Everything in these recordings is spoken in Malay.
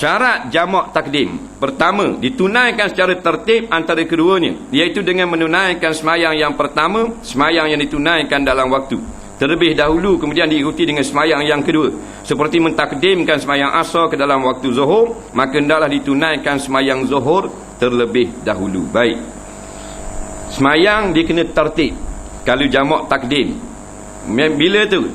Syarat jamak takdim. Pertama, ditunaikan secara tertib antara keduanya. Iaitu dengan menunaikan semayang yang pertama, semayang yang ditunaikan dalam waktu. Terlebih dahulu kemudian diikuti dengan semayang yang kedua. Seperti mentakdimkan semayang asar ke dalam waktu zuhur, maka hendaklah ditunaikan semayang zuhur terlebih dahulu. Baik. Semayang dia kena tertib. Kalau jamak takdim. Bila tu?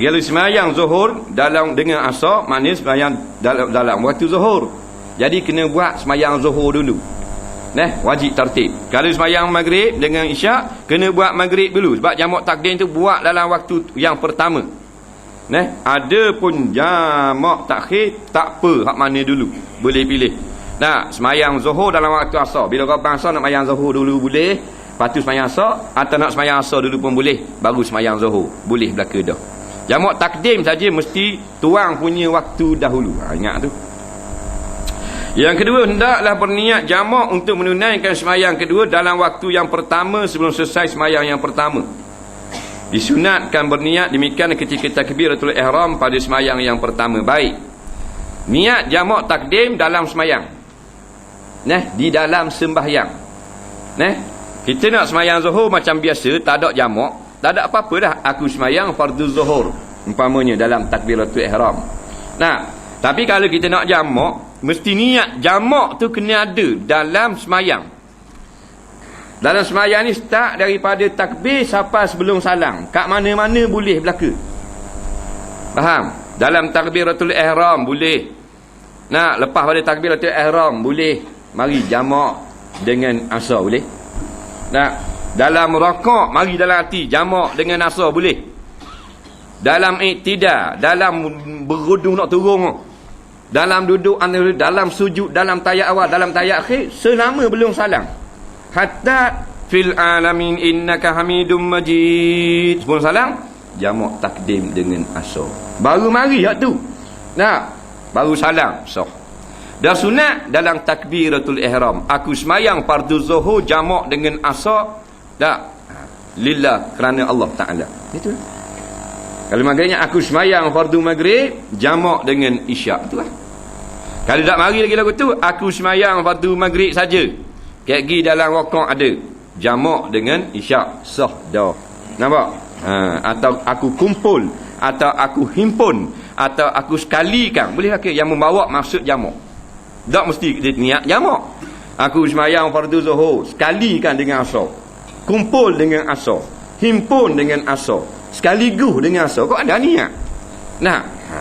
Kalau semayang zuhur dalam dengan asar, maknanya semayang dalam, dalam waktu zuhur. Jadi kena buat semayang zuhur dulu. Nah, wajib tertib. Kalau semayang maghrib dengan isyak, kena buat maghrib dulu. Sebab jamak takdim tu buat dalam waktu yang pertama. Nah, ada pun jamak takhir, tak apa hak mana dulu. Boleh pilih. Nah, semayang zuhur dalam waktu asar. Bila kau asar nak semayang zuhur dulu boleh. Lepas tu semayang asar. Atau nak semayang asar dulu pun boleh. Baru semayang zuhur. Boleh belaka dah. Jamak takdim saja mesti tuang punya waktu dahulu. Ha, ingat tu. Yang kedua, hendaklah berniat jamak untuk menunaikan semayang kedua dalam waktu yang pertama sebelum selesai semayang yang pertama. Disunatkan berniat demikian ketika takbiratul ihram pada semayang yang pertama. Baik. Niat jamak takdim dalam semayang. Nah, di dalam sembahyang. Nah, kita nak semayang zuhur macam biasa, tak ada jamak. Tak ada apa-apa dah aku semayang fardu zuhur umpamanya dalam takbiratul ihram. Nah, tapi kalau kita nak jamak, mesti niat jamak tu kena ada dalam semayang. Dalam semayang ni start daripada takbir sampai sebelum salam. Kat mana-mana boleh belaka. Faham? Dalam takbiratul ihram boleh. Nah, lepas pada takbiratul ihram boleh. Mari jamak dengan asar boleh. Nah, dalam rokok, mari dalam hati. Jamak dengan asar boleh. Dalam iktidar. Dalam berudung nak turun. Dalam duduk, dalam sujud, dalam tayak awal, dalam tayak akhir. Selama belum salam. Hatta fil alamin innaka hamidum majid. Sebelum salam. Jamak takdim dengan asar. Baru mari hak tu. Nah, baru salam. So. Dan sunat dalam takbiratul ihram. Aku semayang fardu zuhur jamak dengan asar tak. Lillah kerana Allah Taala. Itu. Kalau maknanya aku semayang fardu maghrib jamak dengan isyak itulah. Kalau tak mari lagi lagu tu aku semayang fardu maghrib saja. Kayak gi dalam rakaat ada jamak dengan isyak sah dah. Nampak? Ha, atau aku kumpul atau aku himpun atau aku sekalikan boleh ke yang membawa maksud jamak tak mesti niat jamak aku semayang fardu zuhur sekalikan dengan asar kumpul dengan asar himpun dengan asar sekaligus dengan asar kok ada niat? Nah. Ha.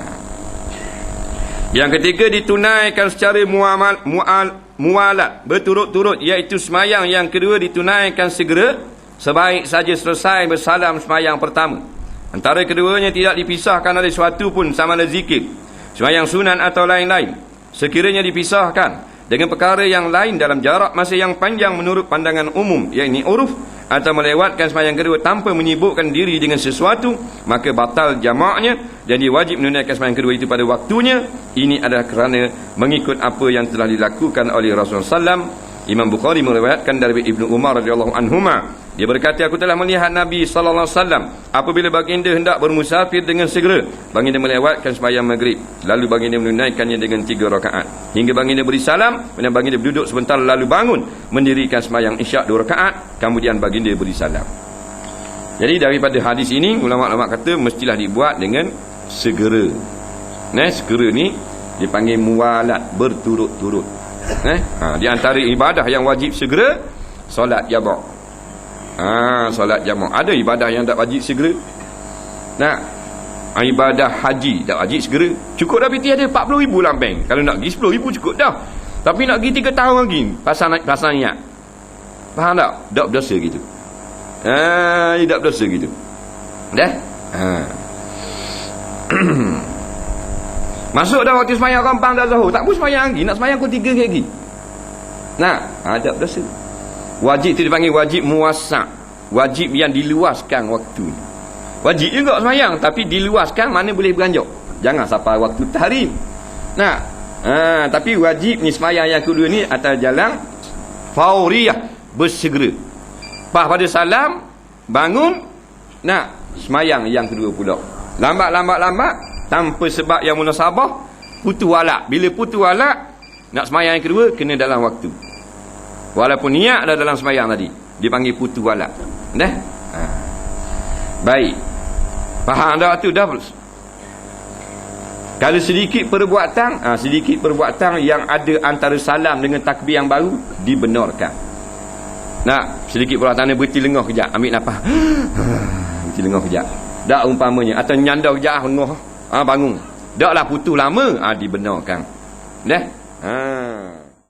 yang ketiga ditunaikan secara muamal mual mualat. Berturut-turut iaitu semayang. Yang kedua ditunaikan segera. Sebaik saja selesai bersalam semayang pertama. Antara keduanya tidak dipisahkan oleh suatu pun sama ada zikir. Semayang sunan atau lain-lain. Sekiranya dipisahkan dengan perkara yang lain dalam jarak masa yang panjang menurut pandangan umum yakni uruf atau melewatkan sembahyang kedua tanpa menyibukkan diri dengan sesuatu maka batal jamaknya. Dan dia wajib menunaikan sembahyang kedua itu pada waktunya. Ini adalah kerana mengikut apa yang telah dilakukan oleh Rasulullah SAW Imam Bukhari meriwayatkan dari Ibnu Umar radhiyallahu anhuma dia berkata aku telah melihat Nabi sallallahu alaihi wasallam. Apabila baginda hendak bermusafir dengan segera baginda melewatkan sembahyang maghrib. Lalu baginda menunaikannya dengan tiga rakaat. Hingga baginda beri salam kemudian baginda duduk sebentar lalu bangun mendirikan sembahyang isyak dua rakaat kemudian baginda beri salam. Jadi daripada hadis ini ulama-ulama kata mestilah dibuat dengan segera. Nah segera ni dipanggil muwalat berturut-turut. Nah ha, di antara ibadah yang wajib segera solat jamak Ha, solat jamak. Ada ibadah yang tak wajib segera. Nah, ibadah haji tak wajib segera. Cukup dah piti ada 40 ribu dalam bank. Kalau nak pergi 10 ribu cukup dah. Tapi nak pergi 3 tahun lagi. Pasal, pasal niat. Faham tak? Tak berdosa gitu. Ha, tak berdosa gitu. Dah? Ha. Masuk dah waktu semayang kampang dah zahur. Tak pun semayang lagi. Nak semayang kau tiga lagi. Nah, ha, tak berdosa. Wajib itu dipanggil wajib muasak. Wajib yang diluaskan waktu. Wajib juga semayang. Tapi diluaskan mana boleh beranjak. Jangan sampai waktu tahrim. Nah, ha, tapi wajib ni semayang yang kedua ni atas jalan fauriyah. Bersegera. Lepas pada salam, bangun. Nah, semayang yang kedua pula. Lambat-lambat-lambat. Tanpa sebab yang munasabah. putus walak. Bila putus walak, nak semayang yang kedua, kena dalam waktu. Walaupun niat dah dalam semayang tadi. Dipanggil putus walak. Dah? Ha. Baik. Faham dah tu dah? Kalau sedikit perbuatan, ha, sedikit perbuatan yang ada antara salam dengan takbir yang baru, dibenarkan. Nak, sedikit perbuatan ni berhenti lengah kejap. Ambil nafas. berhenti lengah kejap. Tak umpamanya. Atau nyanda kejap, lengah. Ha, bangun. Tak lah putus lama, ha, dibenarkan. Dah? Haa.